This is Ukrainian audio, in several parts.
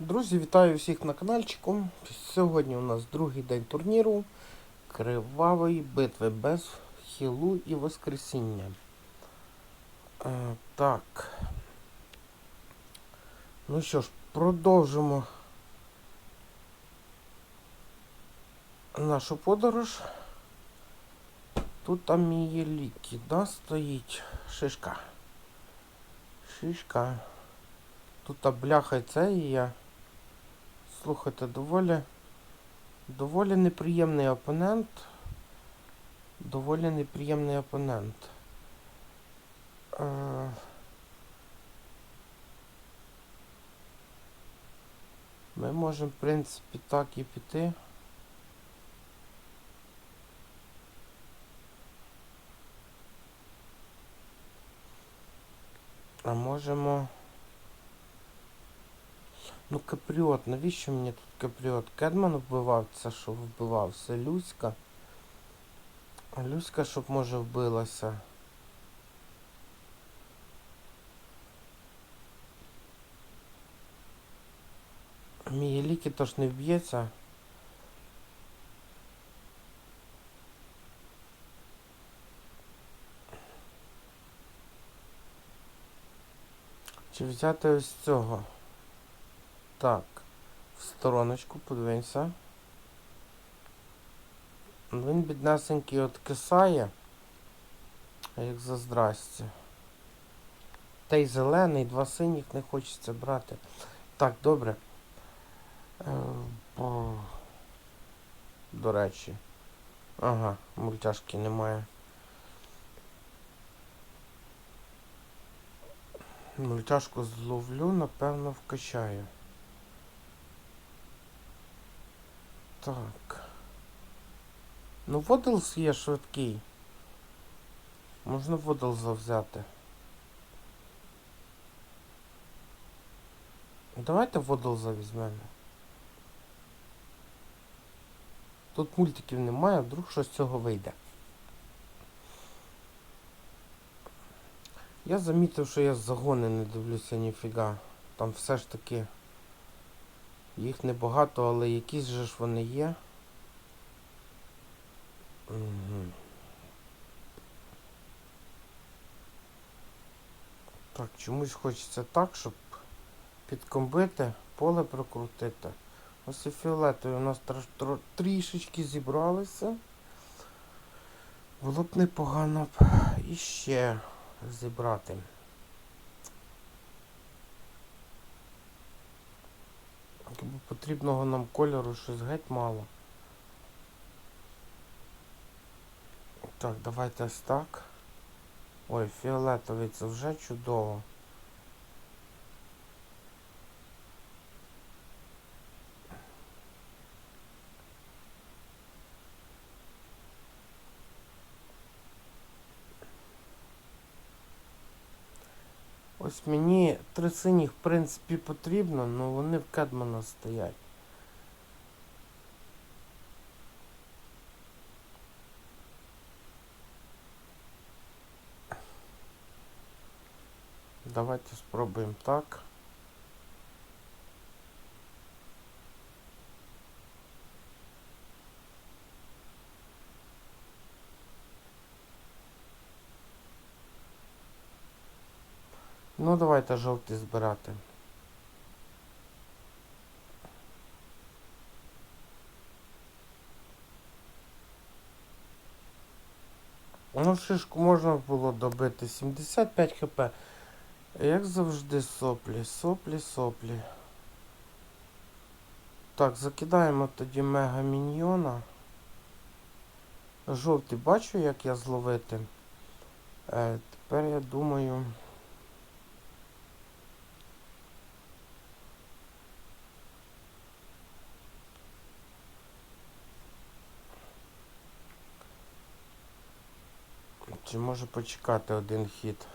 Друзі, вітаю всіх на каналчику. Сьогодні у нас другий день турніру Кривавої битви без хілу і воскресіння. Е, так. Ну що ж, продовжимо нашу подорож. Тут там є ліки, да, стоїть шишка. Шишка. Тут бляха це і я. Слухайте, доволі. Доволі неприємний опонент. Доволі неприємний опонент. Е... Ми можемо, в принципі, так і піти. А можемо. Ну, капріот, навіщо мені тут капріот? Кедман вбивав це, що вбивав, Люська. Люська, щоб може вбилася. Мій ліки то ж не вб'ється. Чи взяти ось цього? Так, в стороночку подивимося. Він біднесенький от кисає. А як за здрасті. Та й зелений, два синіх не хочеться брати. Так, добре. Е, До речі. Ага, мультяшки немає. Мультяшку зловлю, напевно, вкачаю. Так. Ну, Водлс є швидкий. Можна Водлза взяти. Давайте Водлза візьмемо. Тут мультиків немає, вдруг щось з цього вийде. Я замітив, що я загони не дивлюся ніфіга. Там все ж таки їх небагато, але якісь же ж вони є. Так, чомусь хочеться так, щоб підкомбити, поле прокрутити. Ось і фіолетові у нас тр трішечки зібралися. Було б непогано б іще зібрати. Бо потрібного нам кольору щось геть мало. Так, давайте ось так. Ой, фіолетовий це вже чудово. Ось мені три синіх, в принципі, потрібно, але вони в Кедмана стоять. Давайте спробуємо так. Ну, давайте жовті збирати. Ну, шишку можна було добити 75 хп. Як завжди соплі, соплі, соплі. Так, закидаємо тоді мега міньйона. Жовтий бачу, як я зловити. Е, Тепер я думаю. Чи може почекати один хід?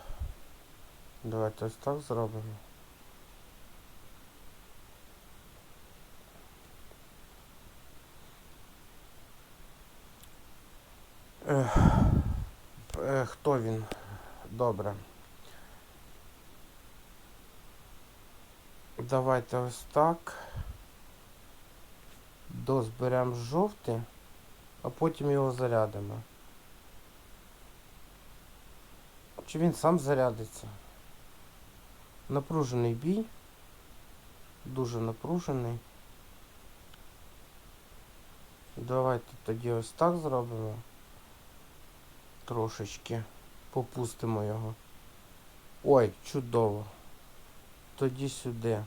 Давайте ось так зробимо. Ех, е, хто він? Добре. Давайте ось так. Дозберемо жовтий, а потім його зарядимо. Чи він сам зарядиться? Напружений бій. Дуже напружений. Давайте тоді ось так зробимо. Трошечки попустимо його. Ой, чудово. Тоді сюди.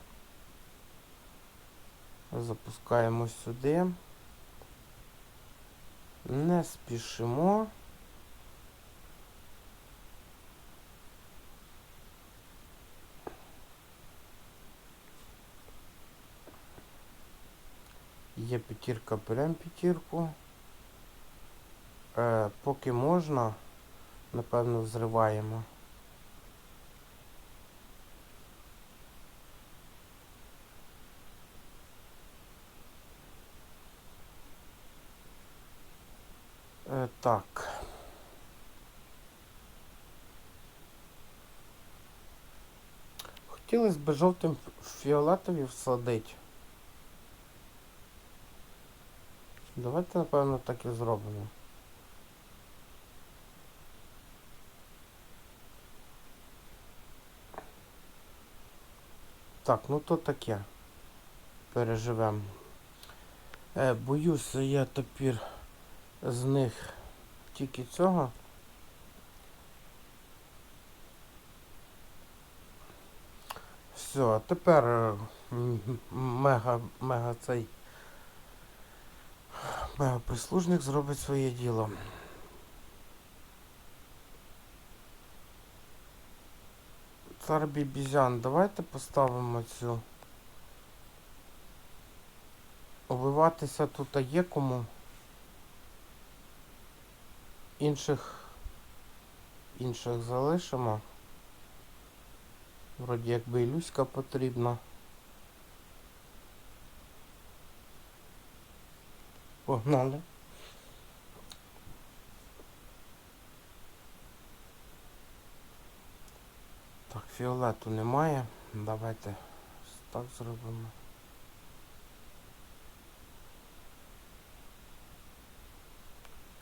Запускаємо сюди. Не спішимо. Є п'ятірка, беремо п'ятірку. Е, поки можна, напевно, взриваємо. Е, так. Хотілося б жовтим фіолетові всадити. Давайте, напевно, так і зробимо. Так, ну то таке. Переживемо. Е, боюся я тепер з них тільки цього. Все, а тепер е, мега, мега цей прислужник зробить своє діло. Цар Бібізян, давайте поставимо цю. Убиватися тут є кому. Інших інших залишимо. Вроді якби і Люська потрібна. Погнали. Так, фіолету немає. Давайте так зробимо.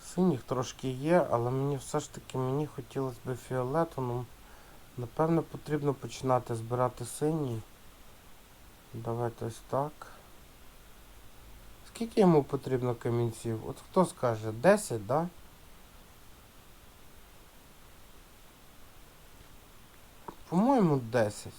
Синіх трошки є, але мені все ж таки мені хотілося б фіолету, ну напевно потрібно починати збирати синій. Давайте ось так. Скільки йому потрібно камінців? От хто скаже? 10, да? По-моєму, 10.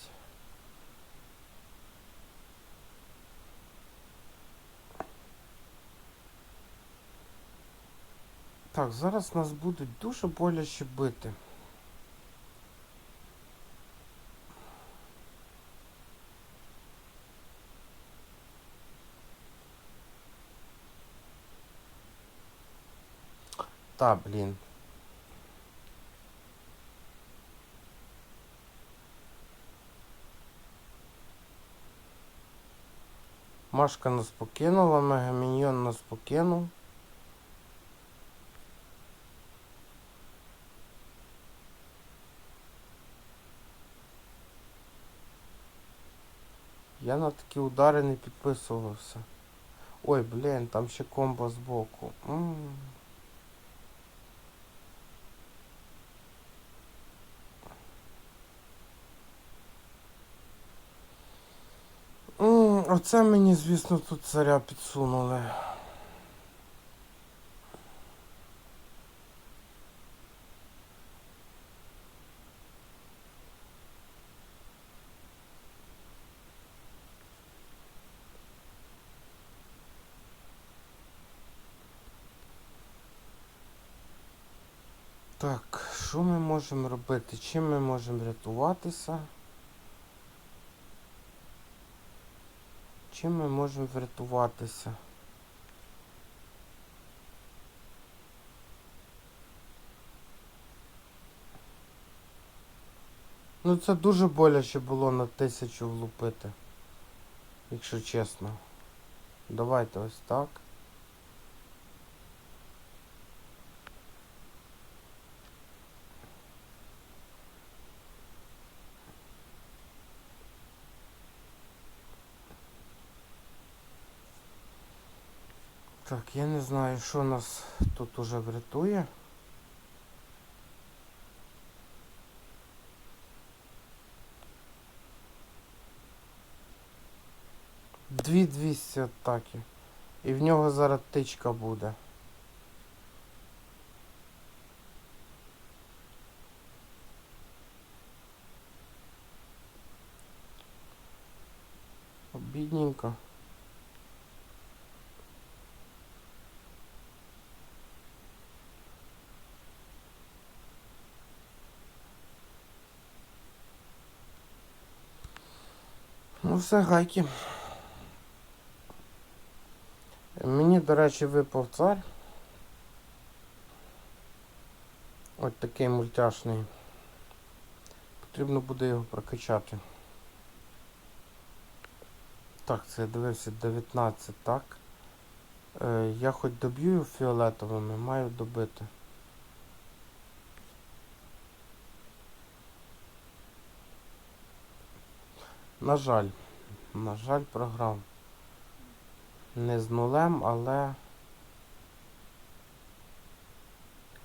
Так, зараз нас будуть дуже боляче бити. Та, блін. Машка нас покинула, Мегаміньйон нас покинув. Я на такі удари не підписувався. Ой, блін, там ще комбо збоку. М. Оце мені, звісно, тут царя підсунули. Так, що ми можемо робити? Чим ми можемо рятуватися? Чим ми можемо врятуватися? Ну це дуже боляче було на тисячу влупити. Якщо чесно. Давайте ось так. Так, я не знаю, що нас тут уже врятує. Дві 200 атаки. І в нього зараз тичка буде. Бідненько. Ну все, гайки. Мені, до речі, випав цар. Ось такий мультяшний. Потрібно буде його прокачати. Так, це я дивився 19, так. Е, я хоч доб'ю фіолетовими, маю добити. На жаль, на жаль, програв. Не з нулем, але.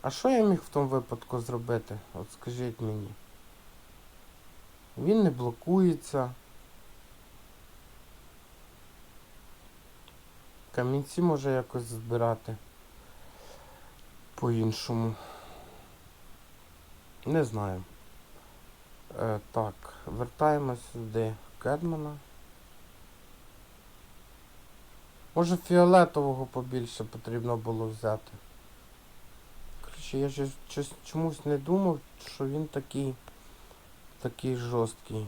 А що я міг в тому випадку зробити? От скажіть мені. Він не блокується. Камінці може якось збирати по-іншому. Не знаю. Е, так, вертаємось сюди Кедмана. Може фіолетового побільше потрібно було взяти. Коротше, я ж чомусь не думав, що він такий такий жорсткий.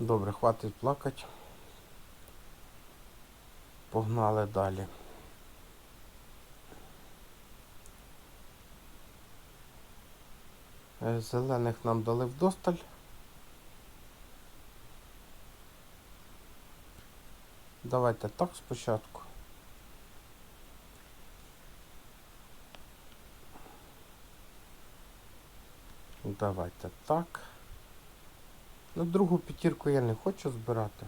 Добре, хватить плакати. Погнали далі. Зелених нам дали вдосталь. Давайте так спочатку. Давайте так. Ну, другу п'ятірку я не хочу збирати.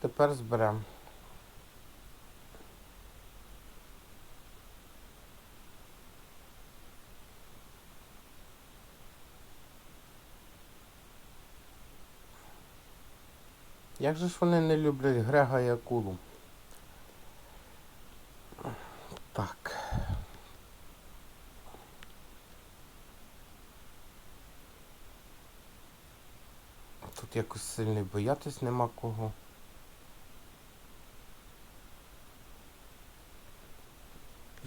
Тепер зберемо. Як же ж вони не люблять Грега і акулу? Так. Тут якось сильно боятись нема кого.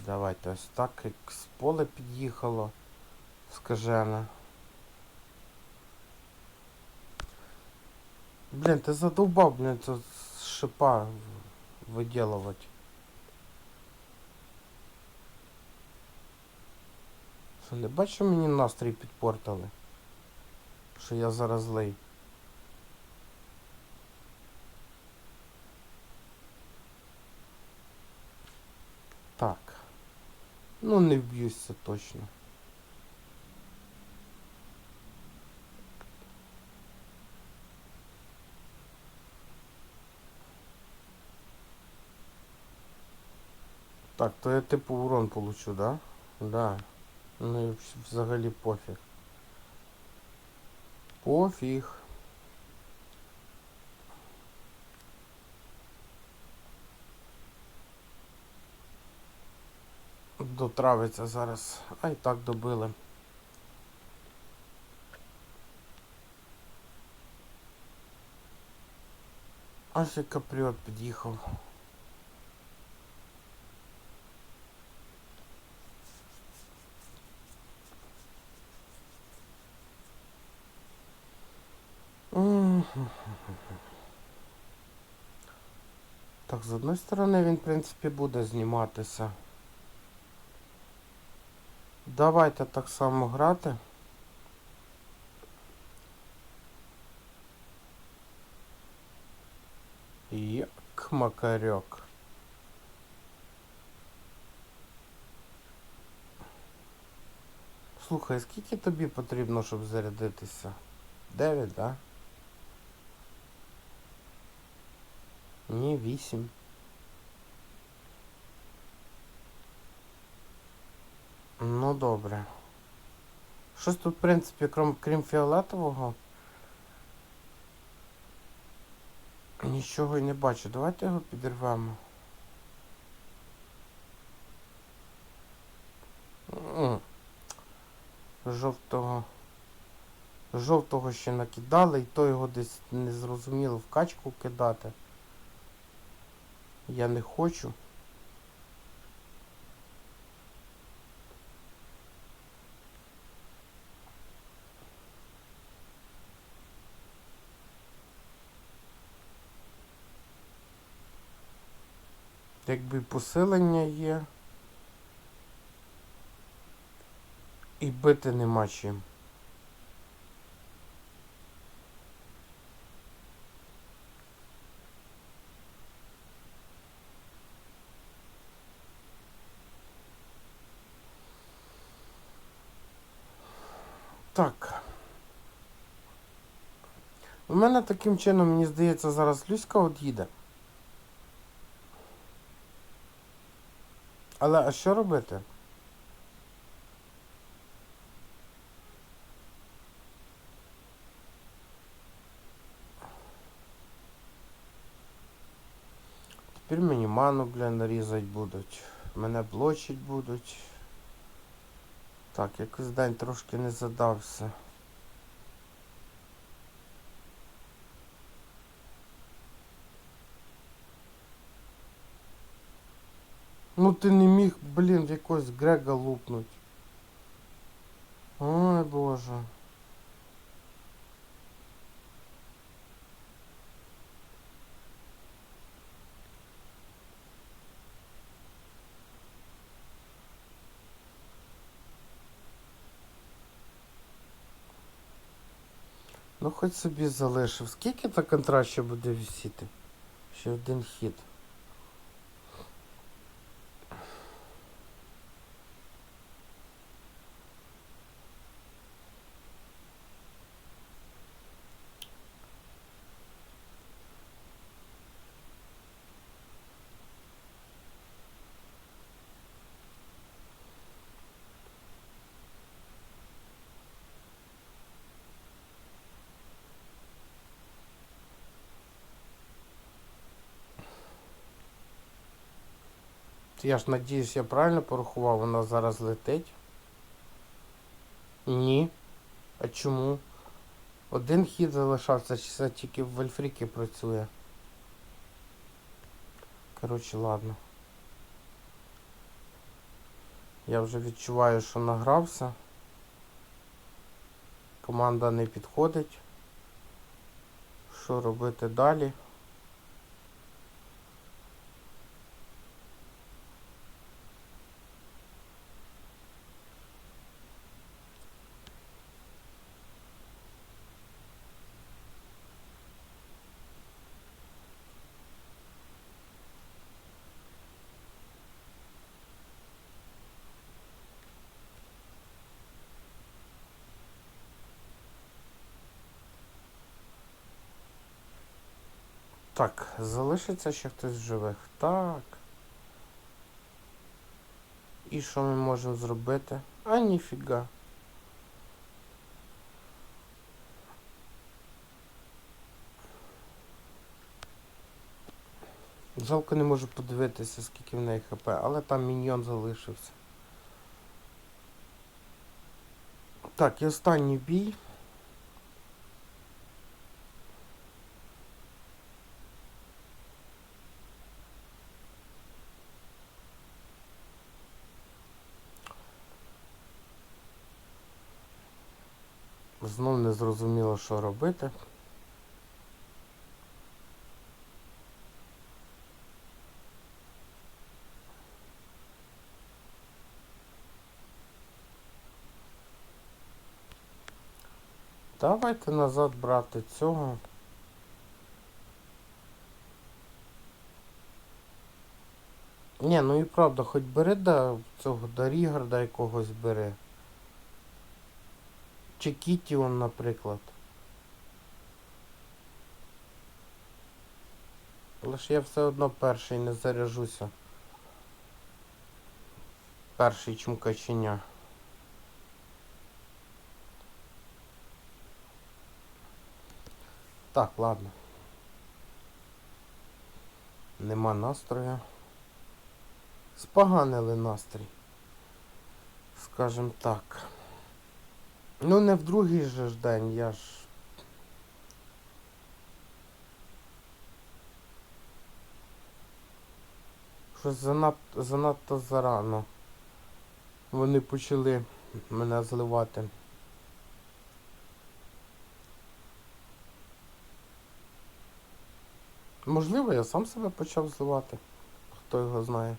Давайте ось так, як з поля під'їхало скажене. Блін, ти задовбав, блін, з шипа виділувати. Що, бачу мені настрій підпортили? Що я зараз злий. Так. Ну не вб'юся точно. Так, то я типу урон получу, да? Да. Ну взагалі пофіг. Пофіг. Дотравиться зараз. А й так добили. Аж і капріот під'їхав. Так, з одної сторони він, в принципі, буде зніматися. Давайте так само грати. Як макарьок. Слухай, скільки тобі потрібно, щоб зарядитися? Дев'ять, да? Ні, вісім. Ну добре. Щось тут, в принципі, крім, крім фіолетового. Нічого й не бачу. Давайте його підірвемо. Жовтого. Жовтого ще накидали, і то його десь не зрозуміло в качку кидати. Я не хочу. Якби посилення є. І бити нема чим. Так. У мене таким чином, мені здається, зараз Люська от їде. Але а що робити? Тепер мені ману, бля, нарізати будуть. Мене блочить будуть. Так, якось день трошки не задався. Ти не міг, блін, в якогось Грега лупнуть. Ой, боже. Ну хоч собі залишив. Скільки та контракт ще буде висіти? Ще один хід. Я ж надіюсь, я правильно порахував, вона зараз летить. Ні. А чому? Один хід залишався, чи це тільки в Вольфріки працює. Коротше, ладно. Я вже відчуваю, що награвся. Команда не підходить. Що робити далі? Так, залишиться ще хтось в живих. Так. І що ми можемо зробити? А ніфіга. Жалко не можу подивитися, скільки в неї хп, але там міньйон залишився. Так, і останній бій. Знов не зрозуміло, що робити. Давайте назад брати цього. Ні, ну і правда, хоч бери да, цього до Рігарда якогось бери. Чи Кітіон, наприклад. Але ж я все одно перший не заряжуся. Перший чим каченя. Так, ладно. Нема настрою. Споганили настрій. Скажем так. Ну не в другий же ж день, я ж. Щось занадто, занадто зарано. Вони почали мене зливати. Можливо, я сам себе почав зливати. Хто його знає.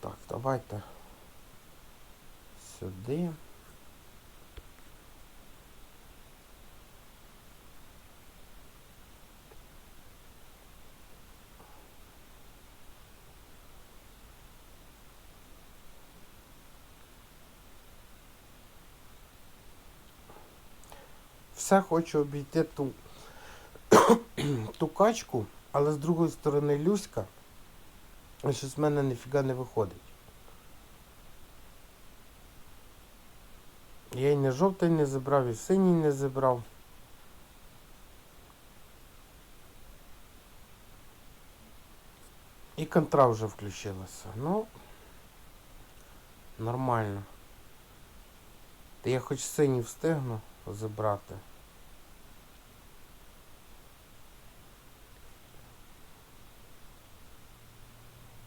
Так, давайте сюди. Все хочу обійти ту, ту качку, але з другої сторони Люська. Щось в мене ніфіга не виходить. Я і не жовтий не забрав, і синій не забрав. І контра вже включилася. Ну, нормально. Та я хоч синій встигну забрати.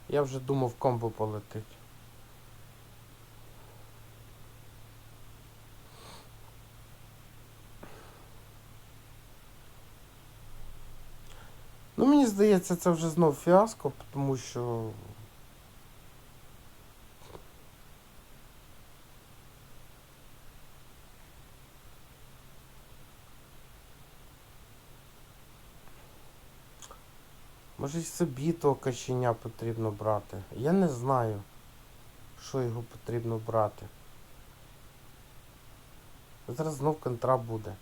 Я вже думав комбо полетить. Ну, мені здається, це вже знов фіаско, тому що. Може й собі того каченя потрібно брати. Я не знаю, що його потрібно брати. Зараз знов контра буде.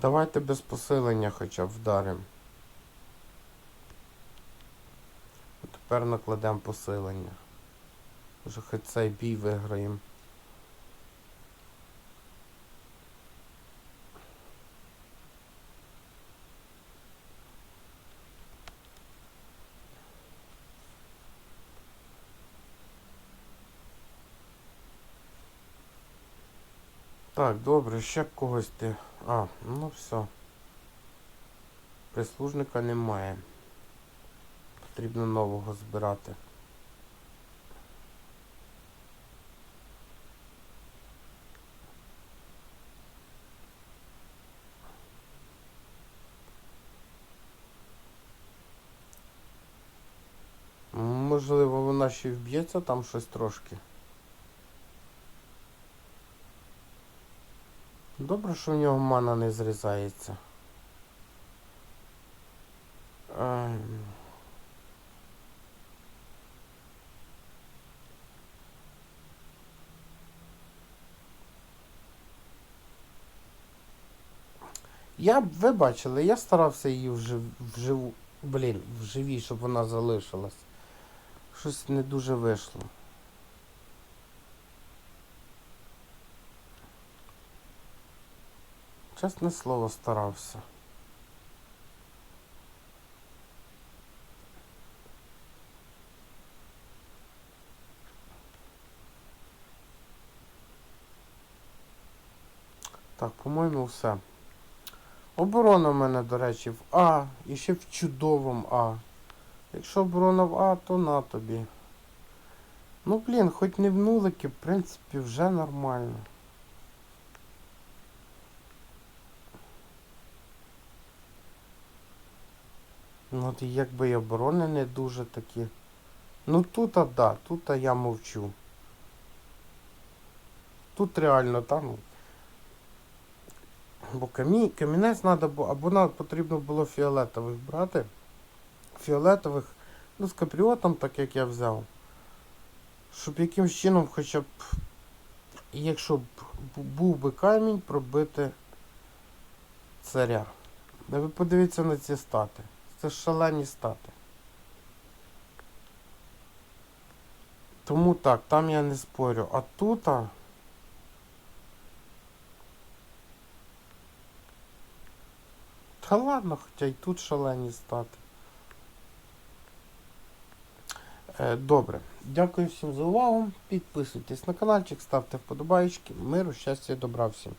Давайте без посилення хоча б вдаримо. Тепер накладемо посилення. Вже хоч цей бій виграємо. Так, добре, ще когось ти. А, ну все. Прислужника немає. Потрібно нового збирати. Можливо, вона ще вб'ється там щось трошки. Добре, що в нього мана не зрізається. Ем. Я ви бачили, я старався її вжив, вживу, блін, вживі, щоб вона залишилась. Щось не дуже вийшло. Чесне слово старався. Так, по-моєму, все. Оборона в мене, до речі, в А. І ще в чудовому А. Якщо оборона в А, то на тобі. Ну, блін, хоч не в нулики, в принципі, вже нормально. Ну, от якби і оборони не дуже такі. Ну тут, а да, тут а я мовчу. Тут реально там. Бо камі... камінець треба було, або нам потрібно було фіолетових брати. Фіолетових, ну з капріотом, так як я взяв. Щоб якимсь чином хоча б, якщо б був би камінь, пробити царя. Ви подивіться на ці стати. Це шалені стати. Тому так, там я не спорю. А тут. Та ладно, хоча й тут шалені стати. Е, Добре. Дякую всім за увагу. Підписуйтесь на каналчик, ставте вподобайки. Миру, щастя добра всім.